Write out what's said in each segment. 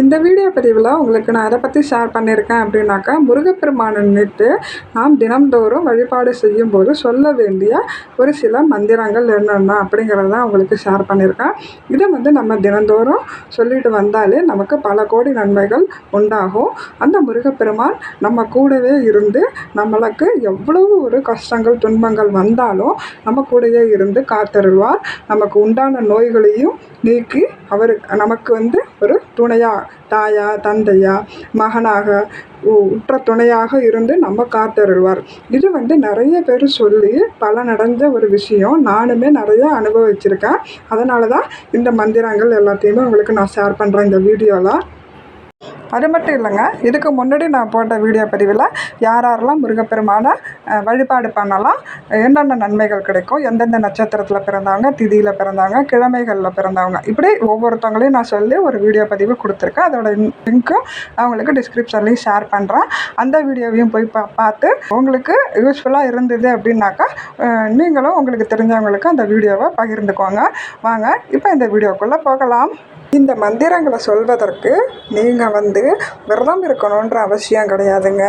இந்த வீடியோ பதிவில் உங்களுக்கு நான் எதை பற்றி ஷேர் பண்ணியிருக்கேன் அப்படின்னாக்கா முருகப்பெருமானை நாம் தினம்தோறும் வழிபாடு செய்யும்போது சொல்ல வேண்டிய ஒரு சில மந்திரங்கள் என்னென்ன அப்படிங்கிறத உங்களுக்கு ஷேர் பண்ணியிருக்கேன் இதை வந்து நம்ம தினந்தோறும் சொல்லிட்டு வந்தாலே நமக்கு பல கோடி நன்மைகள் உண்டாகும். அந்த முருகப்பெருமான் நம்ம கூடவே இருந்து நம்மளுக்கு எவ்வளவு ஒரு கஷ்டங்கள் துன்பங்கள் வந்தாலும் நம்ம கூடவே இருந்து காத்தருள்வார். நமக்கு உண்டான நோய்களையும் நீக்கி அவர் நமக்கு வந்து ஒரு துணையாக தாயா தந்தையா மகனாக உற்ற துணையாக இருந்து நம்ம காத்தருள்வார். இது வந்து நிறைய பேர் சொல்லி பல நடந்த ஒரு விஷயம். நானுமே நிறைய அனுபவிச்சிருக்கேன். அதனால தான் இந்த மந்திரங்கள் எல்லாத்தையுமே உங்களுக்கு நான் ஷேர் பண்ணுறேன் இந்த வீடியோவில் அது மட்டும் இல்லைங்க இதுக்கு முன்னாடி நான் போட்ட வீடியோ பதிவில் யார் யாரெல்லாம் முருகப்பெருமான வழிபாடு பண்ணலாம் என்னென்ன நன்மைகள் கிடைக்கும் எந்தெந்த நட்சத்திரத்தில் பிறந்தவங்க திதியில் பிறந்தவங்க கிழமைகளில் பிறந்தவங்க இப்படி ஒவ்வொருத்தவங்களையும் நான் சொல்லி ஒரு வீடியோ பதிவு கொடுத்துருக்கேன். அதோட லிங்க்கும் நான் உங்களுக்கு டிஸ்கிரிப்ஷன்லேயும் ஷேர் பண்ணுறேன் அந்த வீடியோவையும் போய் பா பார்த்து உங்களுக்கு யூஸ்ஃபுல்லாக இருந்தது அப்படின்னாக்கா நீங்களும் உங்களுக்கு தெரிஞ்சவங்களுக்கு அந்த வீடியோவை பகிர்ந்துக்கோங்க. வாங்க இப்போ இந்த வீடியோக்குள்ளே போகலாம். இந்த மந்திரங்களை சொல்வதற்கு நீங்கள் வந்து விரதம் இருக்கணுன்ற அவசியம் கிடையாதுங்க.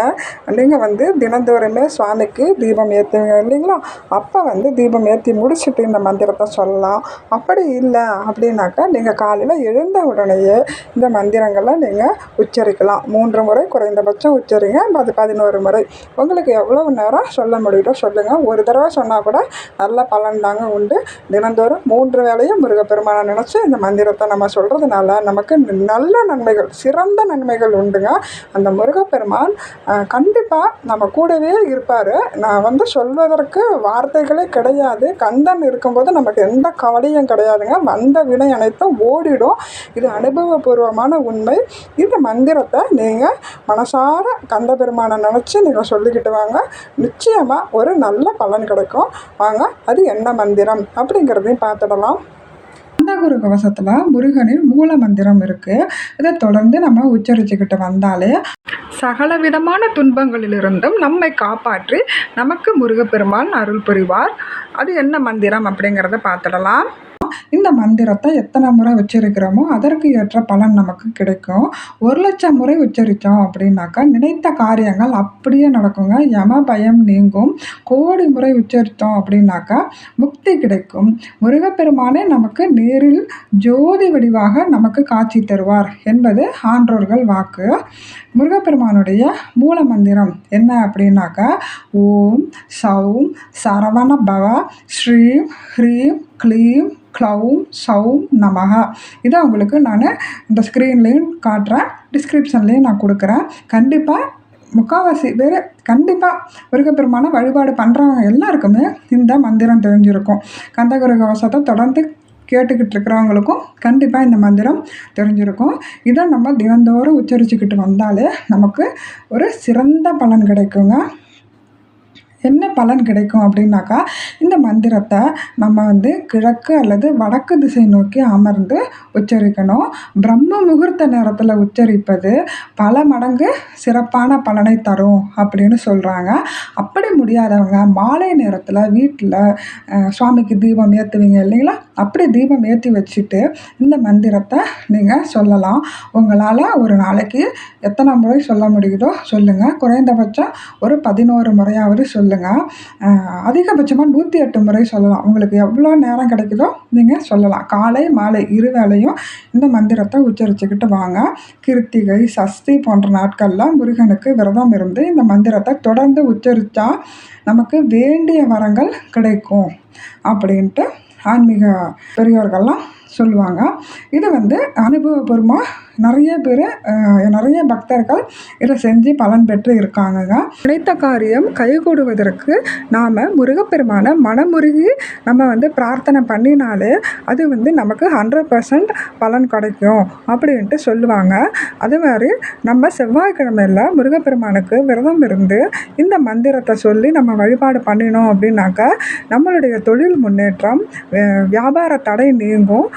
நீங்கள் வந்து தினந்தோறுமே சுவாமிக்கு தீபம் ஏற்றுவீங்க இல்லைங்களா? அப்போ வந்து தீபம் ஏற்றி முடிச்சுட்டு இந்த மந்திரத்தை சொல்லலாம். அப்படி இல்லை அப்படின்னாக்கா நீங்கள் காலையில் எழுந்த உடனேயே இந்த மந்திரங்களை நீங்கள் உச்சரிக்கலாம். மூன்று முறை குறைந்தபட்சம் உச்சரிங்க அது பதினோரு முறை. உங்களுக்கு எவ்வளோ நேரம் சொல்ல முடியுதோ சொல்லுங்கள் ஒரு தடவை சொன்னால் கூட நல்ல பலன் தாங்க உண்டு. தினந்தோறும் மூன்று வேலையும் முருகப்பெருமானை நினச்சி இந்த மந்திரத்தை நம்ம சொல்கிறதுனால நமக்கு நல்ல நன்மைகள் சிறந்த நன்மை நன்மைகள் உண்டுங்க. அந்த முருகப்பெருமான் கண்டிப்பாக நம்ம கூடவே இருப்பார். நான் வந்து சொல்வதற்கு வார்த்தைகளே கிடையாது. கந்தன் இருக்கும்போது நமக்கு எந்த கவலையும் கிடையாதுங்க. வந்த வினை அனைத்தும் ஓடிடும். இது அனுபவபூர்வமான உண்மை. இந்த மந்திரத்தை நீங்கள் மனசார கந்த பெருமானை நினச்சி நீங்கள் சொல்லிக்கிட்டு வாங்க. நிச்சயமாக ஒரு நல்ல பலன் கிடைக்கும். வாங்க அது என்ன மந்திரம்? அப்படிங்கிறதையும் பார்த்துடலாம். கந்தகுரு கவசத்தில் முருகனின் மூல மந்திரம் இருக்குது இதை தொடர்ந்து நம்ம உச்சரிச்சுக்கிட்டு வந்தாலே சகல விதமான துன்பங்களிலிருந்தும் நம்மை காப்பாற்றி நமக்கு முருகப்பெருமான் அருள் புரிவார். அது என்ன மந்திரம் அப்படிங்கிறத பார்த்துடலாம். இந்த மந்திரத்தை எத்தனை முறை வச்சிருக்கிறோமோ அதற்கு ஏற்ற பலன் நமக்கு கிடைக்கும். ஒரு லட்சம் முறை உச்சரித்தோம் அப்படின்னாக்கா நினைத்த காரியங்கள் அப்படியே நடக்குங்க. யம பயம் நீங்கும். கோடி முறை உச்சரித்தோம் அப்படின்னாக்கா முக்தி கிடைக்கும். முருகப்பெருமானே நமக்கு நேரில் ஜோதி வடிவாக நமக்கு காட்சி தருவார் என்பது ஆன்றோர்கள் வாக்கு. முருகப்பெருமானுடைய மூல மந்திரம் என்ன அப்படின்னாக்கா ஓம் சௌம் சரவண பவ ஸ்ரீம் ஹ்ரீம் க்ளீம் க்ளௌம் சௌம் நமகா இதை உங்களுக்கு நான் இந்த ஸ்க்ரீன்லேயும் காட்டுறேன். டிஸ்கிரிப்ஷன்லேயும் நான் கொடுக்குறேன். கண்டிப்பாக முக்கால்வாசி பேர் கண்டிப்பாக முருகப்பெருமான வழிபாடு பண்ணுறவங்க எல்லாருக்குமே இந்த மந்திரம் தெரிஞ்சிருக்கும். கந்தகுரு கவசத்தை தொடர்ந்து கேட்டுக்கிட்டு இருக்கிறவங்களுக்கும் கண்டிப்பாக இந்த மந்திரம் தெரிஞ்சிருக்கும். இதை நம்ம தினந்தோறும் உச்சரிச்சுக்கிட்டு வந்தாலே நமக்கு ஒரு சிறந்த பலன் கிடைக்குங்க. என்ன பலன் கிடைக்கும் அப்படின்னாக்கா இந்த மந்திரத்தை நம்ம வந்து கிழக்கு அல்லது வடக்கு திசை நோக்கி அமர்ந்து உச்சரிக்கணும். பிரம்ம முகூர்த்த நேரத்தில் உச்சரிப்பது பல மடங்கு சிறப்பான பலனை தரும் அப்படின்னு சொல்கிறாங்க அப்படி முடியாதவங்க மாலை நேரத்தில் வீட்டில் சுவாமிக்கு தீபம் ஏற்றுவீங்க இல்லைங்களா? அப்படி தீபம் ஏற்றி வச்சுட்டு இந்த மந்திரத்தை நீங்கள் சொல்லலாம். உங்களால் ஒரு நாளைக்கு எத்தனை முறை சொல்ல முடியுதோ சொல்லுங்கள் குறைந்தபட்சம் ஒரு பதினோரு முறையாவது சொல்லுங்கள் சொல்லுங்கள் அதிகபட்சமாக நூற்றி எட்டு முறை சொல்லலாம். உங்களுக்கு எவ்வளோ நேரம் கிடைக்குதோ நீங்கள் சொல்லலாம். காலை மாலை இரு வேளையும் இந்த மந்திரத்தை உச்சரிச்சுக்கிட்டு வாங்க. கிருத்திகை சஷ்டி போன்ற நாட்களில் முருகனுக்கு விரதம் இருந்து இந்த மந்திரத்தை தொடர்ந்து உச்சரித்தா நமக்கு வேண்டிய வரங்கள் கிடைக்கும். அப்படின்ட்டு ஆன்மீக பெரியோர்கள்லாம் சொல்லுவாங்க. இது வந்து அனுபவபூர்வமாக நிறைய பேர் நிறைய பக்தர்கள் இதை செஞ்சு பலன் பெற்று இருக்காங்கங்க. நினைத்த காரியம் கைகூடுவதற்கு நாம் முருகப்பெருமானை மனமுருகி நம்ம வந்து பிரார்த்தனை பண்ணினாலே அது வந்து நமக்கு ஹண்ட்ரட் பர்சன்ட் பலன் கிடைக்கும் அப்படின்ட்டு சொல்லுவாங்க. அது மாதிரி நம்ம செவ்வாய்க்கிழமையில் முருகப்பெருமானுக்கு விரதம் இருந்து இந்த மந்திரத்தை சொல்லி நம்ம வழிபாடு பண்ணினோம் அப்படின்னாக்கா நம்மளுடைய தொழில் முன்னேற்றம் வியாபார தடை நீங்கும்.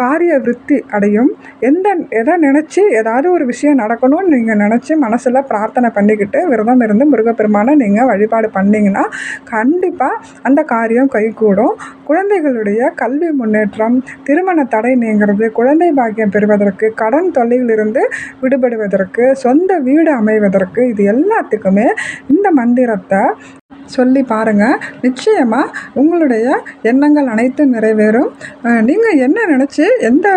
காரிய விருத்தி அடையும். எந்த எதை நினச்சி ஏதாவது ஒரு விஷயம் நடக்கணும்னு நீங்கள் நினச்சி மனசில் பிரார்த்தனை பண்ணிக்கிட்டு விரதம் இருந்து முருகப்பெருமானை நீங்கள் வழிபாடு பண்ணிங்கன்னா கண்டிப்பாக அந்த காரியம் கைகூடும். குழந்தைகளுடைய கல்வி முன்னேற்றம் திருமண தடை நீங்கிறது குழந்தை பாக்கியம் பெறுவதற்கு கடன் தொல்லையிலிருந்து விடுபடுவதற்கு சொந்த வீடு அமைவதற்கு இது எல்லாத்துக்குமே இந்த மந்திரத்தை சொல்லி பாருங்கள் நிச்சயமாக உங்களுடைய எண்ணங்கள் அனைத்தும் நிறைவேறும். நீங்கள் என்ன நினச்சி எந்த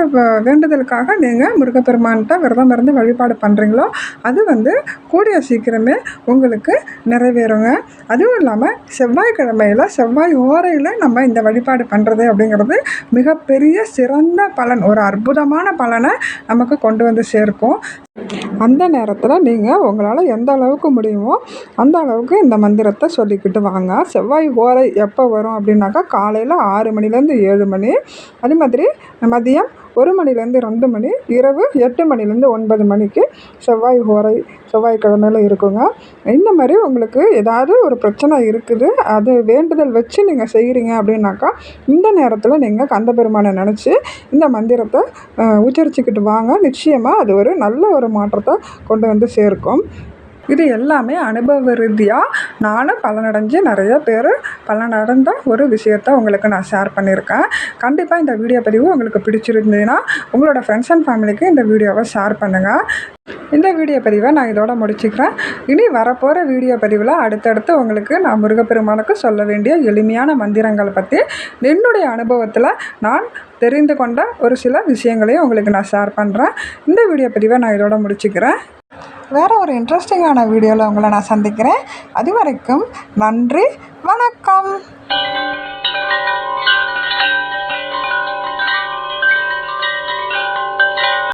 வேண்டுதலுக்காக நீங்கள் முருகப்பெருமான்கிட்ட விரதம் இருந்து வழிபாடு பண்ணுறீங்களோ அது வந்து கூடிய சீக்கிரமே உங்களுக்கு நிறைவேறுங்க. அதுவும் இல்லாமல் செவ்வாய்க்கிழமையில் செவ்வாய் ஓரையில் நம்ம இந்த வழிபாடு பண்ணுறது அப்படிங்கிறது மிகப்பெரிய சிறந்த பலன் ஒரு அற்புதமான பலனை நமக்கு கொண்டு வந்து சேர்க்கும். அந்த நேரத்தில் நீங்கள் உங்களால் எந்த அளவுக்கு முடியுமோ அந்த அளவுக்கு இந்த மந்திரத்தை சொல்லிக்கிட்டு வாங்க. செவ்வாய் ஓரை எப்போ வரும் அப்படின்னாக்கா காலையில் ஆறு மணிலேருந்து ஏழு மணி. அதே மாதிரி மதியம் ஒரு மணிலேருந்து ரெண்டு மணி இரவு எட்டு மணிலேருந்து ஒன்பது மணிக்கு செவ்வாய் ஓரை செவ்வாய்க்கிழமையில் இருக்குங்க. இந்த மாதிரி உங்களுக்கு ஏதாவது ஒரு பிரச்சனை இருக்குது அது வேண்டுதல் வச்சு நீங்கள் செய்கிறீங்க அப்படின்னாக்கா இந்த நேரத்தில் நீங்கள் கந்தபெருமானை நினச்சி இந்த மந்திரத்தை உச்சரிச்சுக்கிட்டு வாங்க. நிச்சயமாக அது ஒரு நல்ல ஒரு மாற்றத்தை கொண்டு வந்து சேர்க்கும். இது எல்லாமே அனுபவ ரீதியாக நானும் பலனடைஞ்சு நிறைய பேர் பலனடைந்த ஒரு விஷயத்த உங்களுக்கு நான் ஷேர் பண்ணியிருக்கேன். கண்டிப்பாக இந்த வீடியோ பதிவு உங்களுக்கு பிடிச்சிருந்ததுன்னா உங்களோட ஃப்ரெண்ட்ஸ் அண்ட் ஃபேமிலிக்கு இந்த வீடியோவை ஷேர் பண்ணுங்கள் இந்த வீடியோ பதிவை நான் இதோட முடிச்சுக்கிறேன். இனி வரப்போகிற வீடியோ பதிவில் அடுத்தடுத்து உங்களுக்கு நான் முருகப்பெருமானுக்கு சொல்ல வேண்டிய எளிமையான மந்திரங்களை பற்றி என்னுடைய அனுபவத்தில் நான் தெரிந்து கொண்ட ஒரு சில விஷயங்களையும் உங்களுக்கு நான் ஷேர் பண்ணுறேன் இந்த வீடியோ பதிவை நான் இதோட முடிச்சுக்கிறேன். வேறு ஒரு இன்ட்ரெஸ்டிங்கான வீடியோவில் உங்களை நான் சந்திக்கிறேன். அது வரைக்கும் நன்றி வணக்கம்.